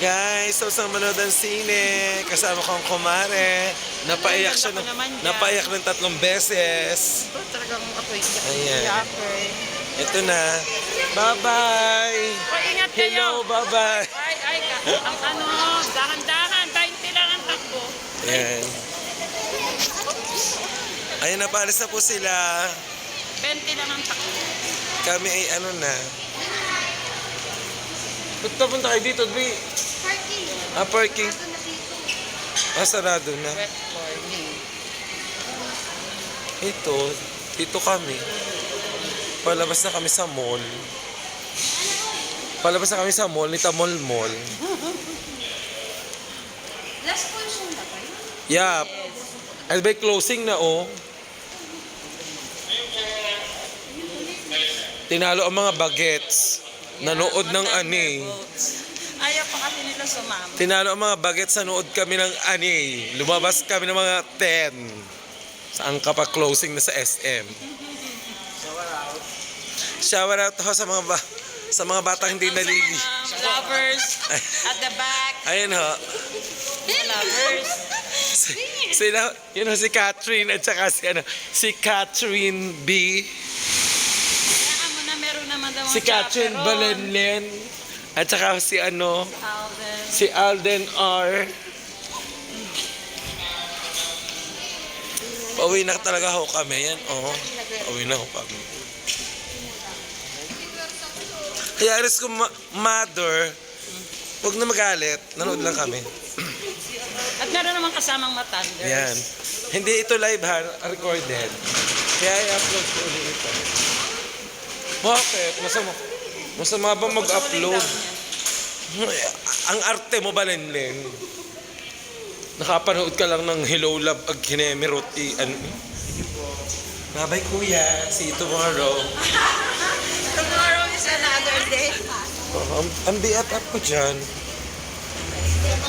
Guys, so sa manood ng sine, kasama ko ang kumare. Napaiyak siya, ng, napaiyak ng tatlong beses. Ito talagang ako'y Ayan. yapper. Ito na. Bye-bye! Ingat Hello, kayo. bye-bye! Ay, ay, ang ano, dahan-dahan, 20 lang ang takbo. Ayan. Ayun na, paalis na po sila. 20 lang ang takbo. Kami ay ano na. Ba't napunta kayo dito, Dwi? Ah, parking. Ah, sarado na. Ito, dito kami. Palabas na kami sa mall. Palabas na kami sa mall, nita mall mall. Last portion na ba yun? Yup. Ay, by closing na oh. Tinalo ang mga bagets. Nanood ng ani. Ayaw pa kasi nila sumama. Tinalo ang mga bagets, nanood kami ng ani. Lumabas kami ng mga 10. Saan ka pa closing na sa SM? Shower out ho sa mga ba sa mga batang hindi nalili. Sa mga lovers at the back. Ayun ho. Mga lovers. Si, sila, yun ho, si Catherine at saka si, ano, si Catherine B. Kaya mo na meron naman daw mga Si Catherine. Balenlen. At saka si ano, Alden. si Alden R. Pauwi na talaga ho kami. Yan, oh. Pauwi na ho kami. Kaya aris ko, ma- mother, huwag na magalit. Nanood lang kami. At meron naman kasamang matanders. Yan. Hindi ito live ha, recorded. Kaya i-upload ko ulit ito. Bakit? Masama, masama ba mag-upload? Ang arte mo ba, Lenlen? Nakapanood ka lang ng Hello Love Ag Kinemirot i ano? Bye kuya. See you tomorrow. Tomorrow is another day. Oh, ang, ang BFF ko dyan.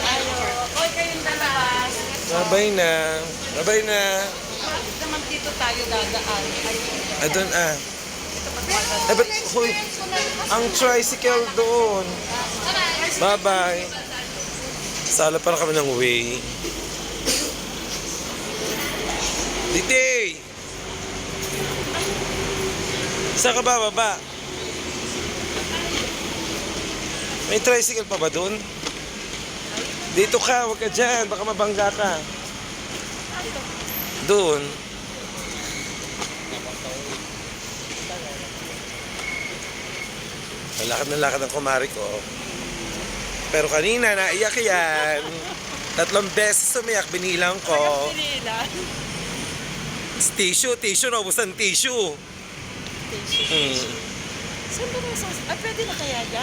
Ayo. Oy, kayong dalawa. Na. Bye na. Bakit naman dito tayo dadaan? Ay, Adon ah. Eh, but, huy, ang tricycle doon. Bye-bye. Sala para kami ng way. Dite! Saan ka ba, baba? May tricycle pa ba doon? Dito ka, huwag ka dyan. Baka mabangga ka. Doon. Malakad na lakad ang kumari ko. Pero kanina, naiyak yan. Tatlong beses umiyak, binilang ko. Nila. Tissue, tissue, naubos ang tissue. Hmm. Saan ba nasa... Ah, pwede na kaya dyan?